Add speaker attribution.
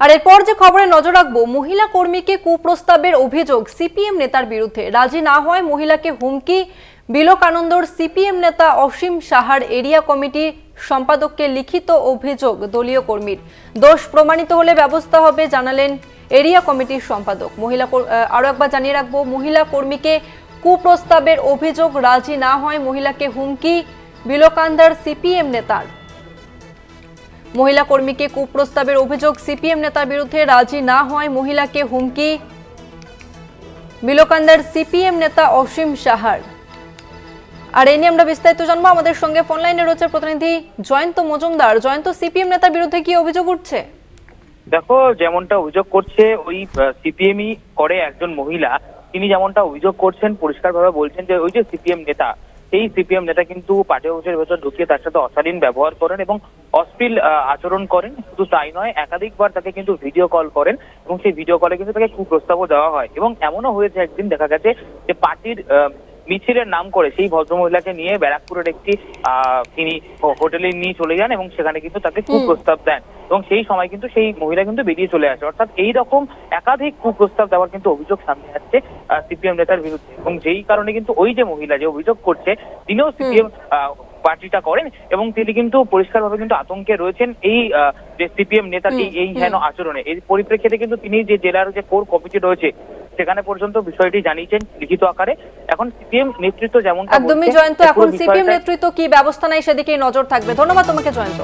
Speaker 1: আর এরপর যে খবরে নজর রাখব মহিলা কর্মীকে কুপ্রস্তাবের অভিযোগ সিপিএম নেতার বিরুদ্ধে। রাজি না হয় মহিলাকে হুমকি বিলোকানন্দর সিপিএম নেতা অসীম সাহার এরিয়া কমিটি সম্পাদককে লিখিত অভিযোগ দলীয় কর্মীর। দোষ প্রমাণিত হলে ব্যবস্থা হবে জানালেন এরিয়া কমিটির সম্পাদক। মহিলা কর- আহ, আরও একবার জানিয়ে রাখব মহিলা কর্মীকে কুপ্রস্তাবের অভিযোগ রাজি না হয় মহিলাকে হুমকি বিলোকান্দার সিপিএম নেতার মহিলা কর্মীকে কুপ্রস্তাবের অভিযোগ, সিপিএম নেতার বিরুদ্ধে রাজি না হয় মহিলাকে হুমকি। বিলোকান্দার সিপিএম নেতা অসীম সাহার। আর এই নিয়ে আমরা বিস্তারিত জানব। আমাদের সঙ্গে ফোন লাইনে রয়েছে প্রতিনিধি জয়ন্ত মজুমদার। জয়ন্ত, সিপিএম নেতার বিরুদ্ধে কি অভিযোগ উঠছে?
Speaker 2: দেখো, যেমনটা অভিযোগ করছে, ওই সিপিএমই করে একজন মহিলা। তিনি যেমনটা অভিযোগ করছেন, পরিষ্কারভাবে বলছেন যে, ওই যে সিপিএম নেতা, সেই সিপিএম নেতা কিন্তু পার্টি অফিসের ভেতর ঢুকিয়ে তার সাথে অশালীন ব্যবহার করেন এবং অশ্লীল আচরণ করেন শুধু তাই নয় একাধিকবার তাকে কিন্তু ভিডিও কল করেন এবং সেই ভিডিও কলে কিন্তু তাকে কুপ্রস্তাবও দেওয়া হয়। এবং এমনও হয়েছে একদিন দেখা গেছে যে পার্টির মিছিলের নাম করে সেই ভদ্রমহিলাকে নিয়ে ব্যারাকপুরের একটি আহ, তিনি হোটেলে নিয়ে চলে যান এবং সেখানে কিন্তু তাকে কুপ্রস্তাব দেন। এবং সেই সময় কিন্তু সেই মহিলা কিন্তু বেরিয়ে চলে আসে। অর্থাৎ এই রকম একাধিক কুপ্রস্তাব দেওয়ার কিন্তু অভিযোগ সামনে আসছে সিপিএম নেতার বিরুদ্ধে। এবং যেই কারণে কিন্তু ওই যে মহিলা যে অভিযোগ করছে তিনিও সিপিএম পার্টিটা করেন এবং তিনি কিন্তু পরিষ্কারভাবে কিন্তু আতঙ্কে রয়েছেন এই যে সিপিএম নেতাটি এই এই হেন আচরণে। এই পরিপ্রেক্ষিতে কিন্তু তিনি যে জেলার যে কোর কমিটি রয়েছে সেখানে পর্যন্ত বিষয়টি জানিয়েছেন লিখিত আকারে। এখন সিপিএম নেতৃত্ব যেমন
Speaker 1: একদমই জয়ন্ত এখন সিপিএম নেতৃত্ব কি ব্যবস্থা নেয় সেদিকেই নজর থাকবে। ধন্যবাদ তোমাকে জয়ন্ত।